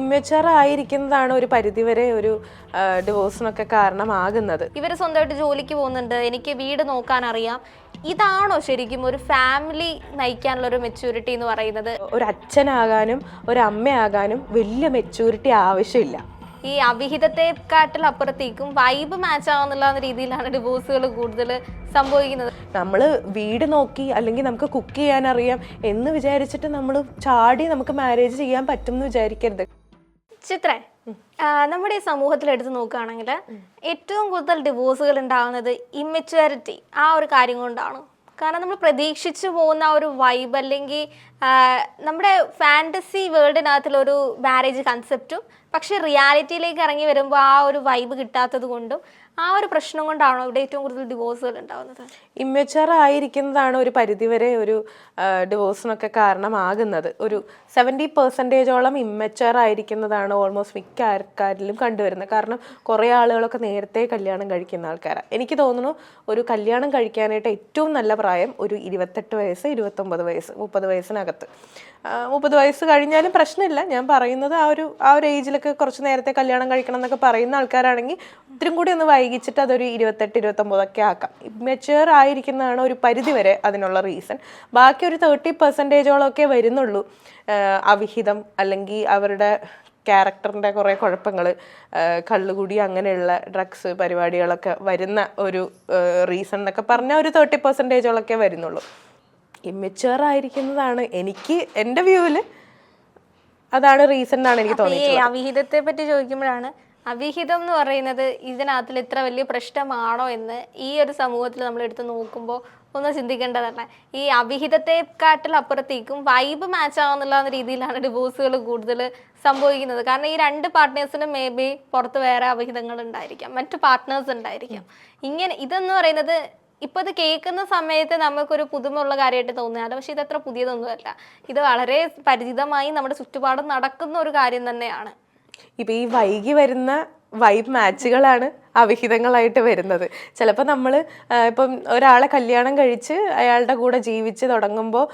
Immature ആയിരിക്കുന്നതാണ് ഒരു പരിധിവരെ ഒരു ഡിവോഴ്സിനൊക്കെ കാരണമാകുന്നത്. ഇവർ സ്വന്തമായിട്ട് ജോലിക്ക് പോകുന്നുണ്ട്. എനിക്ക് വീട് നോക്കാൻ അറിയാം ഇതാണോ ശരിക്കും ഒരു ഫാമിലി നയിക്കാനുള്ള ഒരു മെച്യൂരിറ്റി എന്ന് പറയുന്നത്? ഒരു അച്ഛനാകാനും ഒരു അമ്മയാകാനും വലിയ മെച്യൂരിറ്റി ആവശ്യമില്ല. ഈ അവിഹിതത്തെക്കാട്ടിൽ അപ്പുറത്തേക്കും വൈബ് മാച്ച് ആവുന്നുള്ള രീതിയിലാണ് ഡിവോഴ്സുകൾ കൂടുതൽ സംഭവിക്കുന്നത്. നമ്മൾ വീട് നോക്കി അല്ലെങ്കിൽ നമുക്ക് കുക്ക് ചെയ്യാൻ അറിയാം എന്ന് വിചാരിച്ചിട്ട് നമ്മൾ ചാടി നമുക്ക് മാരേജ് ചെയ്യാൻ പറ്റും എന്ന് വിചാരിക്കരുത്. ചിത്രേ നമ്മുടെ ഈ സമൂഹത്തിൽ എടുത്തു നോക്കുകയാണെങ്കിൽ ഏറ്റവും കൂടുതൽ ഡിവോഴ്സുകൾ ഉണ്ടാകുന്നത് ഇമ്മച്യൂരിറ്റി ആ ഒരു കാര്യം കൊണ്ടാണ്. കാരണം നമ്മൾ പ്രതീക്ഷിച്ചു പോകുന്ന ആ ഒരു വൈബ് അല്ലെങ്കിൽ നമ്മുടെ ഫാന്റസി വേൾഡിനകത്തുള്ളൊരു മാരേജ് കൺസെപ്റ്റും പക്ഷേ റിയാലിറ്റിയിലേക്ക് ഇറങ്ങി വരുമ്പോൾ ആ ഒരു വൈബ് കിട്ടാത്തത് കൊണ്ടും ആ ഒരു പ്രശ്നം കൊണ്ടാണോ ഇവിടെ ഏറ്റവും കൂടുതൽ ഡിവോഴ്സുകൾ ഉണ്ടാകുന്നത് ഇമ്മച്ചുവർ ആയിരിക്കുന്നതാണ് ഒരു പരിധിവരെ ഒരു ഡിവോഴ്സിനൊക്കെ കാരണമാകുന്നത്. ഒരു സെവന്റി പെർസെന്റേജോളം ഇമ്മച്ചുവർ ആയിരിക്കുന്നതാണ് ഓൾമോസ്റ്റ് മിക്ക ആൾക്കാരിലും കണ്ടുവരുന്നത്. കാരണം കുറേ ആളുകളൊക്കെ നേരത്തെ കല്യാണം കഴിക്കുന്ന ആൾക്കാരാണ്. എനിക്ക് തോന്നുന്നു ഒരു കല്യാണം കഴിക്കാനായിട്ട് ഏറ്റവും നല്ല പ്രായം ഒരു ഇരുപത്തെട്ട് വയസ്സ് ഇരുപത്തൊമ്പത് വയസ്സ് മുപ്പത് വയസ്സിനകത്ത്. ആ, മുപ്പത് വയസ്സ് കഴിഞ്ഞാലും പ്രശ്നമില്ല. ഞാൻ പറയുന്നത് ആ ഒരു ആ ഒരു ഏജിലൊക്കെ കുറച്ച് നേരത്തെ കല്യാണം കഴിക്കണം എന്നൊക്കെ പറയുന്ന ആൾക്കാരാണെങ്കിൽ ഇത്തിരി കൂടി ഒന്ന് വൈകിച്ചിട്ട് അതൊരു ഇരുപത്തെട്ട് ഇരുപത്തൊമ്പതൊക്കെ ആക്കാം. മെച്ചുവർ ആയിരിക്കുന്നതാണ് ഒരു പരിധി വരെ അതിനുള്ള റീസൺ. ബാക്കി ഒരു തേർട്ടി പെർസെന്റേജോളമൊക്കെ വരുന്നുള്ളൂ. അവിഹിതം അല്ലെങ്കിൽ അവരുടെ ക്യാരക്ടറിന്റെ കുറേ കുഴപ്പങ്ങൾ കള്ളുകുടി അങ്ങനെയുള്ള ഡ്രഗ്സ് പരിപാടികളൊക്കെ വരുന്ന ഒരു റീസൺ എന്നൊക്കെ പറഞ്ഞാൽ ഒരു തേർട്ടി പെർസെന്റേജോളൊക്കെ വരുന്നുള്ളൂ. ഇമ്മച്ചുവർ ആയിരിക്കുന്നതാണ് എനിക്ക് എന്റെ വ്യൂവിൽ അതാണ് റീസൺ എന്നാണ് എനിക്ക് തോന്നിയത് അവിഹിതത്തെ പറ്റി ചോദിക്കുമ്പോഴാണ് അവിഹിതം എന്ന് പറയുന്നത് ഇതിനകത്തിൽ ഇത്ര വലിയ പ്രശ്നമാണോ എന്ന് ഈ ഒരു സമൂഹത്തിൽ നമ്മൾ എടുത്ത് നോക്കുമ്പോൾ ഒന്ന് ചിന്തിക്കേണ്ടതല്ല. ഈ അവിഹിതത്തെക്കാട്ടിൽ അപ്പുറത്തേക്കും വൈബ് മാച്ച് ആവുന്നുള്ള രീതിയിലാണ് ഡിവോഴ്സുകൾ കൂടുതൽ സംഭവിക്കുന്നത്. കാരണം ഈ രണ്ട് പാർട്ട്നേഴ്സിനും മേ ബി പുറത്ത് വേറെ അവിഹിതങ്ങൾ ഉണ്ടായിരിക്കാം. മറ്റു പാർട്ട്നേഴ്സ് ഉണ്ടായിരിക്കാം. ഇങ്ങനെ ഇതെന്ന് പറയുന്നത് ഇപ്പൊ ഇത് കേൾക്കുന്ന സമയത്ത് നമുക്കൊരു പുതുമയുള്ള കാര്യമായിട്ട് തോന്നുകയാണ് പക്ഷെ ഇതത്ര പുതിയതൊന്നുമല്ല. ഇത് വളരെ പരിചിതമായി നമ്മുടെ ചുറ്റുപാടും നടക്കുന്ന ഒരു കാര്യം തന്നെയാണ്. ഇപ്പൊ ഈ വൈകി വരുന്ന വൈബ് മാച്ചുകളാണ് അവിഹിതങ്ങളായിട്ട് വരുന്നത്. ചിലപ്പോൾ നമ്മൾ ഇപ്പം ഒരാളെ കല്യാണം കഴിച്ച് അയാളുടെ കൂടെ ജീവിച്ച് തുടങ്ങുമ്പോൾ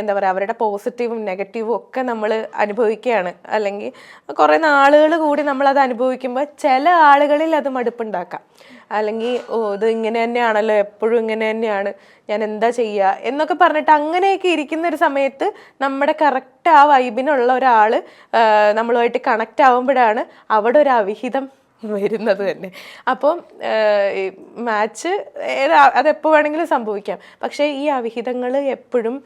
എന്താ പറയുക അവരുടെ പോസിറ്റീവും നെഗറ്റീവും ഒക്കെ നമ്മൾ അനുഭവിക്കുകയാണ്. അല്ലെങ്കിൽ കുറേ നാളുകൾ കൂടി നമ്മളത് അനുഭവിക്കുമ്പോൾ ചില ആളുകളിൽ അത് മടുപ്പുണ്ടാക്കാം. അല്ലെങ്കിൽ ഓ ഇത് ഇങ്ങനെ തന്നെയാണല്ലോ എപ്പോഴും ഇങ്ങനെ തന്നെയാണ് ഞാൻ എന്താ ചെയ്യുക എന്നൊക്കെ പറഞ്ഞിട്ട് അങ്ങനെയൊക്കെ ഇരിക്കുന്ന ഒരു സമയത്ത് നമ്മുടെ കറക്റ്റ് ആ വൈബിനുള്ള ഒരാൾ നമ്മളുമായിട്ട് കണക്റ്റ് ആവുമ്പോഴാണ് അവിടെ ഒരു അവിഹിതം വരുന്നത് തന്നെ. അപ്പോൾ മാച്ച് അതെപ്പോൾ വേണമെങ്കിലും സംഭവിക്കാം. പക്ഷേ ഈ അവിഹിതങ്ങൾ എപ്പോഴും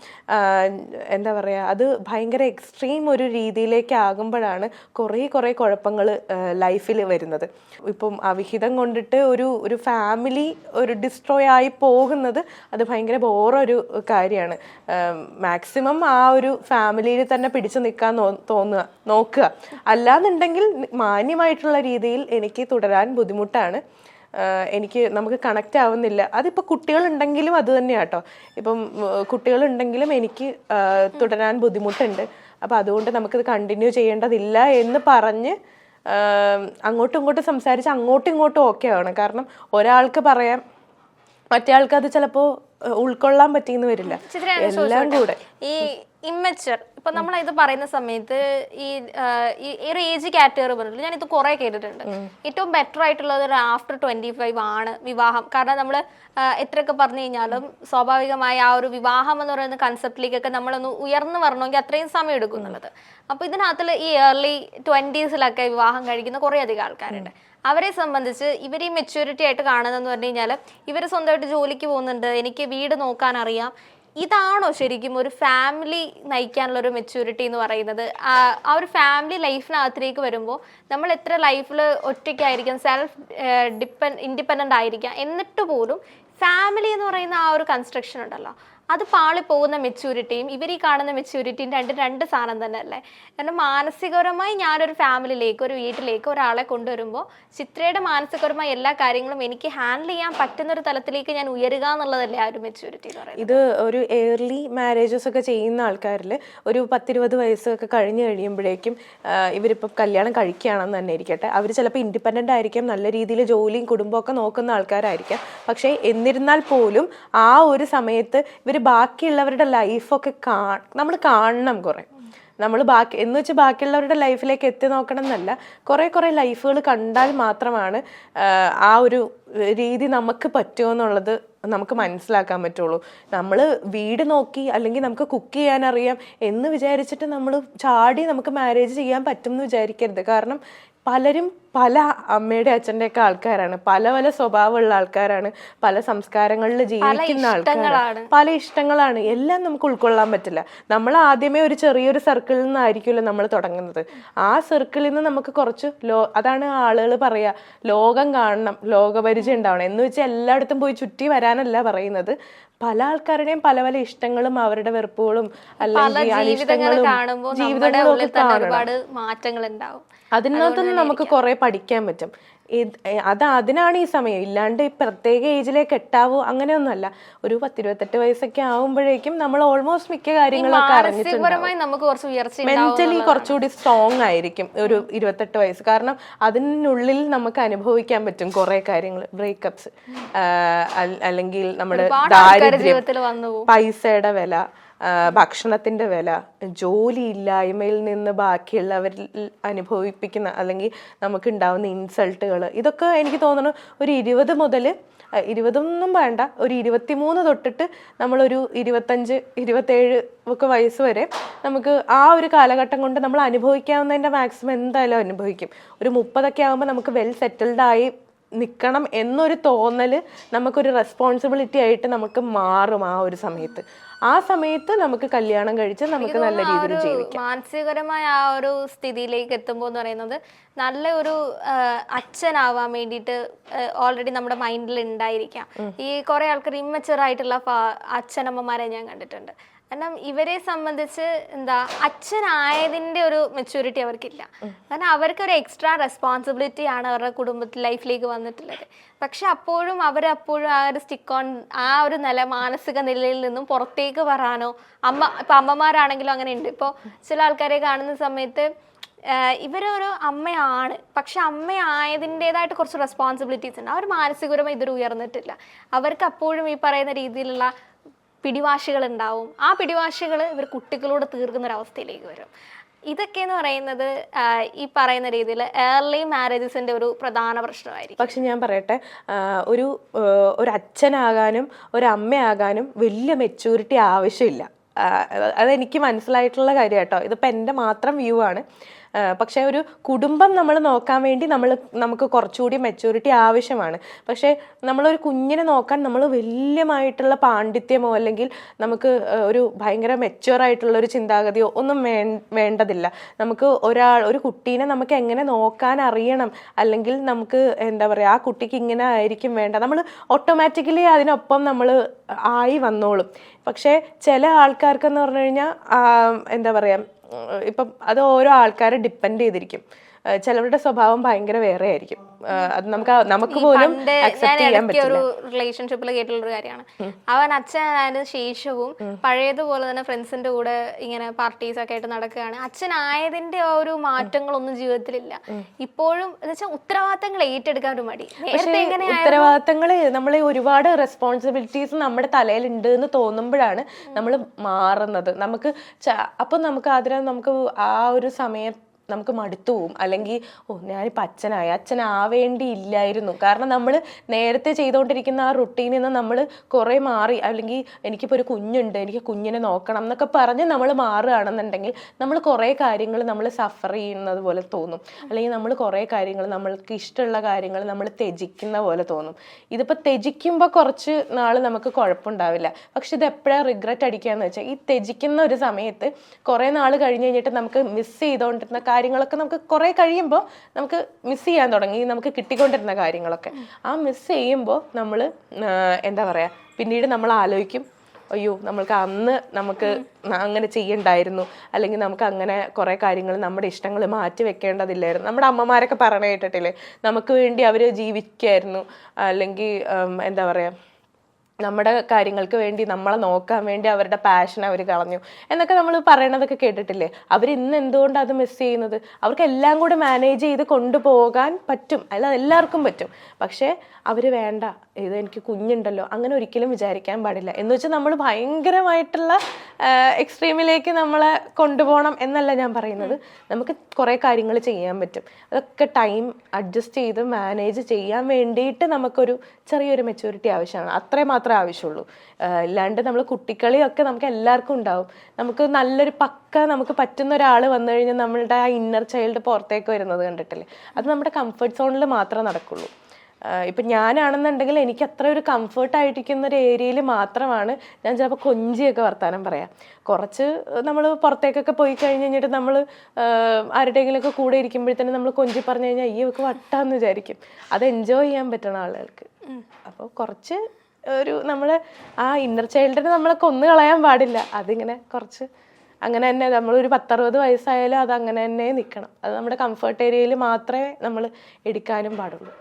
എന്താ പറയുക അത് ഭയങ്കര എക്സ്ട്രീം ഒരു രീതിയിലേക്ക് ആകുമ്പോഴാണ് കുറേ കുറേ കുഴപ്പങ്ങൾ ലൈഫിൽ വരുന്നത്. ഇപ്പം അവിഹിതം കൊണ്ടിട്ട് ഒരു ഒരു ഫാമിലി ഒരു ഡിസ്ട്രോയ് ആയി പോകുന്നത് അത് ഭയങ്കര ബോറൊരു കാര്യമാണ്. മാക്സിമം ആ ഒരു ഫാമിലിയിൽ തന്നെ പിടിച്ചു നിൽക്കാൻ തോന്നുക നോക്കുക. അല്ലാന്നുണ്ടെങ്കിൽ മാന്യമായിട്ടുള്ള രീതിയിൽ എനിക്ക് തുടരാൻ ബുദ്ധിമുട്ടാണ്. എനിക്ക് നമുക്ക് കണക്റ്റ് ആവുന്നില്ല. അതിപ്പോൾ കുട്ടികളുണ്ടെങ്കിലും അത് തന്നെയാണ് കേട്ടോ ഇപ്പം കുട്ടികളുണ്ടെങ്കിലും എനിക്ക് തുടരാൻ ബുദ്ധിമുട്ടുണ്ട്. അപ്പം അതുകൊണ്ട് നമുക്കിത് കണ്ടിന്യൂ ചെയ്യേണ്ടതില്ല എന്ന് പറഞ്ഞ് അങ്ങോട്ടും ഇങ്ങോട്ടും സംസാരിച്ച് അങ്ങോട്ടും ഇങ്ങോട്ടും ഓക്കെ ആവണം. കാരണം ഒരാൾക്ക് പറയാം മറ്റേ ആൾക്ക് അത് ചിലപ്പോൾ ഉൾക്കൊള്ളാൻ പറ്റിയെന്ന് വരില്ല. എല്ലാം കൂടെ. ഈ ഇമ്മച്ചർ ഇപ്പൊ നമ്മൾ ഇത് പറയുന്ന സമയത്ത് ഈ ഒരു ഏജ് കാറ്റഗറി പറഞ്ഞില്ല ഞാൻ ഇത് കുറെ കേട്ടിട്ടുണ്ട്. ഏറ്റവും ബെറ്റർ ആയിട്ടുള്ളത് ഒരു ആഫ്റ്റർ ട്വന്റി ഫൈവ് ആണ് വിവാഹം. കാരണം നമ്മൾ എത്രയൊക്കെ പറഞ്ഞു കഴിഞ്ഞാലും സ്വാഭാവികമായ ആ ഒരു വിവാഹം എന്ന് പറയുന്ന കൺസെപ്റ്റിലേക്കൊക്കെ നമ്മളൊന്ന് ഉയർന്നു വരണമെങ്കിൽ അത്രയും സമയം എടുക്കും എന്നുള്ളത് അപ്പൊ ഇതിനകത്തിൽ ഈ ഏർലി ട്വന്റീസിലൊക്കെ വിവാഹം കഴിക്കുന്ന കുറേ അധികം ആൾക്കാരുണ്ട്. അവരെ സംബന്ധിച്ച് ഇവർ ഈ മെച്യൂരിറ്റി ആയിട്ട് കാണുന്നതെന്ന് പറഞ്ഞു കഴിഞ്ഞാൽ ഇവർ സ്വന്തമായിട്ട് ജോലിക്ക് പോകുന്നുണ്ട് എനിക്ക് വീട് നോക്കാൻ അറിയാം ഇതാണോ ശരിക്കും ഒരു ഫാമിലി നയിക്കാനുള്ള ഒരു മെച്യൂരിറ്റി എന്ന് പറയുന്നത്? ആ ഒരു ഫാമിലി ലൈഫിനകത്തേക്ക് വരുമ്പോൾ നമ്മൾ എത്ര ലൈഫിൽ ഒറ്റയ്ക്കായിരിക്കാം സെൽഫ് ഡിപ്പെൻ ഇൻഡിപെൻഡന്റ് ആയിരിക്കാം? എന്നിട്ട് പോലും ഫാമിലി എന്ന് പറയുന്ന ആ ഒരു കൺസ്ട്രക്ഷൻ ഉണ്ടല്ലോ. അത് പാളിപ്പോകുന്ന മെച്യൂരിറ്റിയും ഇവർ ഈ കാണുന്ന മെച്യൂരിറ്റിയും രണ്ട് രണ്ട് സാധനം തന്നെ അല്ലേ കാരണം മാനസികപരമായി ഞാനൊരു ഫാമിലിയിലേക്ക് ഒരു വീട്ടിലേക്ക് ഒരാളെ കൊണ്ടുവരുമ്പോൾ ചിത്രയുടെ മാനസികപരമായ എല്ലാ കാര്യങ്ങളും എനിക്ക് ഹാൻഡിൽ ചെയ്യാൻ പറ്റുന്ന ഒരു തലത്തിലേക്ക് ഞാൻ ഉയരുക എന്നുള്ളതല്ലേ ആ ഒരു മെച്യൂരിറ്റി എന്ന് പറയുന്നത്? ഇത് ഒരു ഏർലി മാരേജസ് ഒക്കെ ചെയ്യുന്ന ആൾക്കാരിൽ ഒരു പത്തിരുപത് വയസ്സൊക്കെ കഴിഞ്ഞ് കഴിയുമ്പോഴേക്കും ഇവരിപ്പോൾ കല്യാണം കഴിക്കുകയാണെന്ന് തന്നെ ഇരിക്കട്ടെ. അവർ ചിലപ്പോൾ ഇൻഡിപെൻഡന്റ് ആയിരിക്കാം നല്ല രീതിയിൽ ജോലിയും കുടുംബമൊക്കെ നോക്കുന്ന ആൾക്കാരായിരിക്കാം. പക്ഷേ എന്നിരുന്നാൽ പോലും ആ ഒരു സമയത്ത് ഇവർ ബാക്കിയുള്ളവരുടെ ലൈഫൊക്കെ കാ നമ്മൾ കാണണം കുറേ. നമ്മൾ ബാക്കി എന്ന് വെച്ചാൽ ബാക്കിയുള്ളവരുടെ ലൈഫിലേക്ക് എത്തി നോക്കണം എന്നല്ല കുറേ കുറേ ലൈഫുകൾ കണ്ടാൽ മാത്രമാണ് ആ, ഒരു രീതി നമുക്ക് പറ്റുമോ എന്നുള്ളത് നമുക്ക് മനസ്സിലാക്കാൻ പറ്റുള്ളൂ. നമ്മൾ വീട് നോക്കി അല്ലെങ്കിൽ നമുക്ക് കുക്ക് ചെയ്യാൻ അറിയാം എന്ന് വിചാരിച്ചിട്ട് നമ്മൾ ചാടി നമുക്ക് മാരേജ് ചെയ്യാൻ പറ്റും എന്ന് വിചാരിക്കരുത്. കാരണം പലരും പല അമ്മയുടെ അച്ഛന്റെ ഒക്കെ ആൾക്കാരാണ്. പല പല സ്വഭാവമുള്ള ആൾക്കാരാണ്. പല സംസ്കാരങ്ങളിൽ ജീവിക്കുന്ന ആൾക്കാരാണ്. പല ഇഷ്ടങ്ങളാണ്. എല്ലാം നമുക്ക് ഉൾക്കൊള്ളാൻ പറ്റില്ല. നമ്മൾ ആദ്യമേ ഒരു ചെറിയൊരു സർക്കിളിൽ നിന്നായിരിക്കുമല്ലോ നമ്മൾ തുടങ്ങുന്നത്. ആ സർക്കിളിൽ നിന്ന് നമുക്ക് കുറച്ച് ലോ അതാണ് ആളുകൾ പറയുക ലോകം കാണണം ലോകപരിചയം ഉണ്ടാവണം എന്ന് വെച്ചാൽ എല്ലായിടത്തും പോയി ചുറ്റി വരാനല്ല പറയുന്നത്. പല ആൾക്കാരുടെയും പല പല ഇഷ്ടങ്ങളും അവരുടെ വെറുപ്പുകളും അല്ലെങ്കിൽ അനിഷ്ടങ്ങളും ജീവിതങ്ങളും ഒക്കെ കാണണം. അതിനകത്തുനിന്ന് നമുക്ക് കുറെ പഠിക്കാൻ പറ്റും. അത് അതിനാണ് ഈ സമയം. ഇല്ലാണ്ട് ഈ പ്രത്യേക ഏജിലേക്ക് എട്ടാവൂ അങ്ങനെയൊന്നുമല്ല. ഒരു പത്തിരുപത്തെട്ട് വയസ്സൊക്കെ ആവുമ്പോഴേക്കും നമ്മൾ ഓൾമോസ്റ്റ് മിക്ക കാര്യങ്ങളൊക്കെ അറിഞ്ഞിട്ടുണ്ട് മെന്റലി കുറച്ചുകൂടി സ്ട്രോങ് ആയിരിക്കും. ഒരു ഇരുപത്തെട്ട് വയസ്സ്. കാരണം അതിനുള്ളിൽ നമുക്ക് അനുഭവിക്കാൻ പറ്റും കുറെ കാര്യങ്ങൾ. ബ്രേക്കപ്സ് അല്ലെങ്കിൽ നമ്മുടെ ദാരിദ്ര്യം പൈസയുടെ വില ആ, ഭക്ഷണത്തിന്റെ വില ജോലി ഇല്ലായ്മയിൽ നിന്ന് ബാക്കിയുള്ളവരിൽ അനുഭവിപ്പിക്കുന്ന അല്ലെങ്കിൽ നമുക്ക് ഉണ്ടാവുന്ന ഇൻസൾട്ടുകൾ ഇതൊക്കെ എനിക്ക് തോന്നുന്നു ഒരു ഇരുപത് മുതൽ ഇരുപതൊന്നും വേണ്ട ഒരു ഇരുപത്തിമൂന്ന് തൊട്ടിട്ട് നമ്മളൊരു ഇരുപത്തഞ്ച് ഇരുപത്തേഴ് ഒക്കെ വയസ്സ് വരെ നമുക്ക് ആ ഒരു കാലഘട്ടം കൊണ്ട് നമ്മൾ അനുഭവിക്കാവുന്നതിന്റെ മാക്സിമം എന്തായാലും അനുഭവിക്കും. ഒരു മുപ്പതൊക്കെ ആകുമ്പോൾ നമുക്ക് വെൽ സെറ്റിൽഡ് ആയി നിൽക്കണം എന്നൊരു തോന്നൽ നമുക്കൊരു റെസ്പോൺസിബിലിറ്റി ആയിട്ട് നമുക്ക് മാറും ആ ഒരു സമയത്ത്. ആ സമയത്ത് നമുക്ക് കല്യാണം കഴിച്ച് നമുക്ക് നല്ല രീതിയിൽ ജീവിക്കാം. മാനസികപരമായ ആ ഒരു സ്ഥിതിയിലേക്ക് എത്തുമ്പോൾ എന്ന് പറയുന്നത് നല്ല ഒരു അച്ഛനാവാൻ വേണ്ടിയിട്ട് ഓൾറെഡി നമ്മുടെ മൈൻഡിൽ ഉണ്ടായിരിക്കാം. ഈ കുറെ ആൾക്കാർ ഇമ്മച്ചുറായിട്ടുള്ള അച്ഛനമ്മമാരെ ഞാൻ കണ്ടിട്ടുണ്ട്. കാരണം ഇവരെ സംബന്ധിച്ച് എന്താ അച്ഛനായതിന്റെ ഒരു മെച്യൂരിറ്റി അവർക്കില്ല. കാരണം അവർക്ക് ഒരു എക്സ്ട്രാ റെസ്പോൺസിബിലിറ്റി ആണ് അവരുടെ കുടുംബത്തിൽ ലൈഫിലേക്ക് വന്നിട്ടുള്ളത്. പക്ഷെ അപ്പോഴും അവരപ്പോഴും ആ ഒരു സ്റ്റിക്ക് ഓൺ ആ ഒരു നില മാനസിക നിലയിൽ നിന്നും പുറത്തേക്ക് വരാനോ അമ്മ ഇപ്പം അമ്മമാരാണെങ്കിലും അങ്ങനെ ഉണ്ട്. ഇപ്പോൾ ചില ആൾക്കാരെ കാണുന്ന സമയത്ത് ഇവരൊരു അമ്മയാണ്. പക്ഷെ അമ്മയായതിന്റെതായിട്ട് കുറച്ച് റെസ്പോൺസിബിലിറ്റീസ് ഉണ്ട്. അവർ മാനസികപരമായി ഇതൊരു ഉയർന്നിട്ടില്ല. അവർക്ക് അപ്പോഴും ഈ പറയുന്ന രീതിയിലുള്ള പിടിവാശികൾ ഉണ്ടാവും ആ പിടിവാശികൾ ഇവർ കുട്ടികളോട് തീർക്കുന്ന ഒരു അവസ്ഥയിലേക്ക് വരും. ഇതൊക്കെ എന്ന് പറയുന്നത് ഈ പറയുന്ന രീതിയിൽ ഏർലി മാരേജസിന്റെ ഒരു പ്രധാന പ്രശ്നമായിരിക്കും. പക്ഷെ ഞാൻ പറയട്ടെ ഒരു ഒരു അച്ഛനാകാനും ഒരു അമ്മയാകാനും വലിയ മെച്യൂരിറ്റി ആവശ്യമില്ല. അതെനിക്ക് മനസ്സിലായിട്ടുള്ള കാര്യം കേട്ടോ ഇതിപ്പോൾ എന്റെ മാത്രം വ്യൂ ആണ്. പക്ഷേ ഒരു കുടുംബം നമ്മൾ നോക്കാൻ വേണ്ടി നമ്മൾ നമുക്ക് കുറച്ചുകൂടി മെച്യൂരിറ്റി ആവശ്യമാണ്. പക്ഷേ നമ്മളൊരു കുഞ്ഞിനെ നോക്കാൻ നമ്മൾ വലിയമായിട്ടുള്ള പാണ്ഡിത്യമോ അല്ലെങ്കിൽ നമുക്ക് ഒരു ഭയങ്കര മെച്യൂർ ആയിട്ടുള്ള ഒരു ചിന്താഗതിയോ ഒന്നും വേണ്ടതില്ല. നമുക്ക് ഒരാൾ ഒരു കുട്ടീനെ നമുക്ക് എങ്ങനെ നോക്കാൻ അറിയണം? അല്ലെങ്കിൽ നമുക്ക് എന്താ പറയുക ആ കുട്ടിക്ക് ഇങ്ങനെ ആയിരിക്കും വേണ്ട. നമ്മൾ ഓട്ടോമാറ്റിക്കലി അതിനൊപ്പം നമ്മൾ ആയി വന്നോളും. പക്ഷേ ചില ആൾക്കാർക്കെന്ന് പറഞ്ഞു കഴിഞ്ഞാൽ എന്താ പറയുക ഇപ്പം അത് ഓരോ ആൾക്കാരെ ഡിപ്പെൻഡ് ചെയ്തിരിക്കും. ചിലവരുടെ സ്വഭാവം ഭയങ്കര വേറെ ആയിരിക്കും. അത് നമുക്ക് നമുക്ക് പോലും അക്സെപ്റ്റ് ചെയ്യാൻ പറ്റില്ല. ഒരു റിലേഷൻഷിപ്പിൽ കേട്ടുള്ള ഒരു കാര്യമാണ്. അവൻ അച്ഛനായതിനു ശേഷവും പഴയതുപോലെ തന്നെ ഫ്രണ്ട്സിന്റെ കൂടെ ഇങ്ങനെ പാർട്ടീസ് ഒക്കെ ആയിട്ട് നടക്കുകയാണ്. അച്ഛനായതിന്റെ ആ ഒരു മാറ്റങ്ങളൊന്നും ജീവിതത്തിലില്ല. ഇപ്പോഴും എന്ന് വെച്ചാൽ ഉത്തരവാദിത്തങ്ങൾ ഏറ്റെടുക്കാൻ ഒരു മടി. ഉത്തരവാദിത്തങ്ങൾ നമ്മൾ ഒരുപാട് റെസ്പോൺസിബിലിറ്റീസ് നമ്മുടെ തലയിലുണ്ട് എന്ന് തോന്നുമ്പോഴാണ് നമ്മൾ മാറുന്നത്. നമുക്ക് അപ്പൊ നമുക്ക് അതിനെ നമുക്ക് ആ ഒരു സമയം നമുക്ക് മടുത്തു പോവും. അല്ലെങ്കിൽ ഓ ഞാനിപ്പോൾ അച്ഛനായി. അച്ഛനാവേണ്ടിയില്ലായിരുന്നു. കാരണം നമ്മൾ നേരത്തെ ചെയ്തുകൊണ്ടിരിക്കുന്ന ആ റുട്ടീനിൽ നിന്ന് നമ്മൾ കുറേ മാറി. അല്ലെങ്കിൽ എനിക്കിപ്പോൾ ഒരു കുഞ്ഞുണ്ട്. എനിക്ക് കുഞ്ഞിനെ നോക്കണം എന്നൊക്കെ പറഞ്ഞ് നമ്മൾ മാറുകയാണെന്നുണ്ടെങ്കിൽ നമ്മൾ കുറേ കാര്യങ്ങൾ നമ്മൾ സഫർ ചെയ്യുന്നത് പോലെ തോന്നും. അല്ലെങ്കിൽ നമ്മൾ കുറേ കാര്യങ്ങൾ നമ്മൾക്ക് ഇഷ്ടമുള്ള കാര്യങ്ങൾ നമ്മൾ ത്യജിക്കുന്ന പോലെ തോന്നും. ഇതിപ്പോൾ ത്യജിക്കുമ്പോൾ കുറച്ച് നാൾ നമുക്ക് കുഴപ്പമുണ്ടാവില്ല. പക്ഷെ ഇത് എപ്പോഴാണ് റിഗ്രറ്റ് അടിക്കുക എന്ന് വെച്ചാൽ ഈ ത്യജിക്കുന്ന ഒരു സമയത്ത് കുറേ നാൾ കഴിഞ്ഞ് കഴിഞ്ഞിട്ട് നമുക്ക് മിസ് ചെയ്തുകൊണ്ടിരുന്ന കാര്യങ്ങളൊക്കെ നമുക്ക് കുറേ കഴിയുമ്പോൾ നമുക്ക് മിസ് ചെയ്യാൻ തുടങ്ങി നമുക്ക് കിട്ടിക്കൊണ്ടിരുന്ന കാര്യങ്ങളൊക്കെ. ആ മിസ് ചെയ്യുമ്പോൾ നമ്മൾ എന്താ പറയുക പിന്നീട് നമ്മൾ ആലോചിക്കും അയ്യോ നമ്മൾക്ക് അന്ന് നമുക്ക് അങ്ങനെ ചെയ്യണ്ടായിരുന്നു. അല്ലെങ്കിൽ നമുക്ക് അങ്ങനെ കുറേ കാര്യങ്ങൾ നമ്മുടെ ഇഷ്ടങ്ങൾ മാറ്റി വെക്കേണ്ടതില്ലായിരുന്നു. നമ്മുടെ അമ്മമാരൊക്കെ പറഞ്ഞു കേട്ടിട്ടില്ലേ? നമുക്ക് വേണ്ടി അവർ ജീവിക്കായിരുന്നു. അല്ലെങ്കിൽ എന്താ പറയുക നമ്മുടെ കാര്യങ്ങൾക്ക് വേണ്ടി നമ്മളെ നോക്കാൻ വേണ്ടി അവരുടെ പാഷൻ അവർ കളഞ്ഞു. എന്നൊക്കെ നമ്മൾ പറയണതൊക്കെ കേട്ടിട്ടില്ലേ? അവർ ഇന്ന് എന്തുകൊണ്ടാണ് അത് മിസ് ചെയ്യുന്നത്? അവർക്ക് എല്ലാം കൂടെ മാനേജ് ചെയ്ത് കൊണ്ടുപോകാൻ പറ്റും. അല്ല എല്ലാവർക്കും പറ്റും. പക്ഷേ അവർ വേണ്ട. ഇത് എനിക്ക് കുഞ്ഞുണ്ടല്ലോ. അങ്ങനെ ഒരിക്കലും വിചാരിക്കാൻ പാടില്ല. എന്ന് വെച്ചാൽ നമ്മൾ ഭയങ്കരമായിട്ടുള്ള എക്സ്ട്രീമിലേക്ക് നമ്മളെ കൊണ്ടുപോകണം എന്നല്ല ഞാൻ പറയുന്നത്. നമുക്ക് കുറേ കാര്യങ്ങൾ ചെയ്യാൻ പറ്റും. അതൊക്കെ ടൈം അഡ്ജസ്റ്റ് ചെയ്ത് മാനേജ് ചെയ്യാൻ വേണ്ടിയിട്ട് നമുക്കൊരു ചെറിയൊരു മെച്യൂരിറ്റി ആവശ്യമാണ്. അത്രേ മാത്രമേ ആവശ്യമുള്ളൂ ഇല്ലാണ്ട് നമ്മൾ കുട്ടിക്കളിയൊക്കെ നമുക്ക് എല്ലാവർക്കും ഉണ്ടാവും. നമുക്ക് നല്ലൊരു പക്ക നമുക്ക് പറ്റുന്ന ഒരാൾ വന്നു കഴിഞ്ഞാൽ നമ്മളുടെ ആ ഇന്നർ ചൈൽഡ് പുറത്തേക്ക് വരുന്നത് കണ്ടിട്ടില്ലേ? അത് നമ്മുടെ കംഫർട്ട് സോണിൽ മാത്രമേ നടക്കുള്ളൂ. ഇപ്പം ഞാനാണെന്നുണ്ടെങ്കിൽ എനിക്ക് അത്ര ഒരു കംഫർട്ട് ആയിട്ടിരിക്കുന്ന ഒരു ഏരിയയിൽ മാത്രമാണ് ഞാൻ ചിലപ്പോൾ കൊഞ്ചിയൊക്കെ വർത്താനം പറയാം. കുറച്ച് നമ്മൾ പുറത്തേക്കൊക്കെ പോയി കഴിഞ്ഞ് കഴിഞ്ഞിട്ട് നമ്മൾ ആരുടെയെങ്കിലുമൊക്കെ കൂടെ ഇരിക്കുമ്പോഴത്തേനും നമ്മൾ കൊഞ്ചി പറഞ്ഞു കഴിഞ്ഞാൽ ഈ ഒക്കെ വട്ടാന്ന് വിചാരിക്കും. അത് എൻജോയ് ചെയ്യാൻ പറ്റണ ആളുകൾക്ക്. അപ്പോൾ കുറച്ച് ഒരു നമ്മൾ ആ ഇന്നർ ചൈൽഡിനെ നമ്മളെ കൊന്നു കളയാൻ പാടില്ല. അതിങ്ങനെ കുറച്ച് അങ്ങനെ തന്നെ നമ്മൾ നമ്മളൊരു പത്തറുപത് വയസ്സായാലും അത് അങ്ങനെ തന്നെ നിൽക്കണം അത് നമ്മുടെ കംഫർട്ട് ഏരിയയിൽ മാത്രമേ നമ്മൾ എടുക്കാനും പാടുള്ളൂ.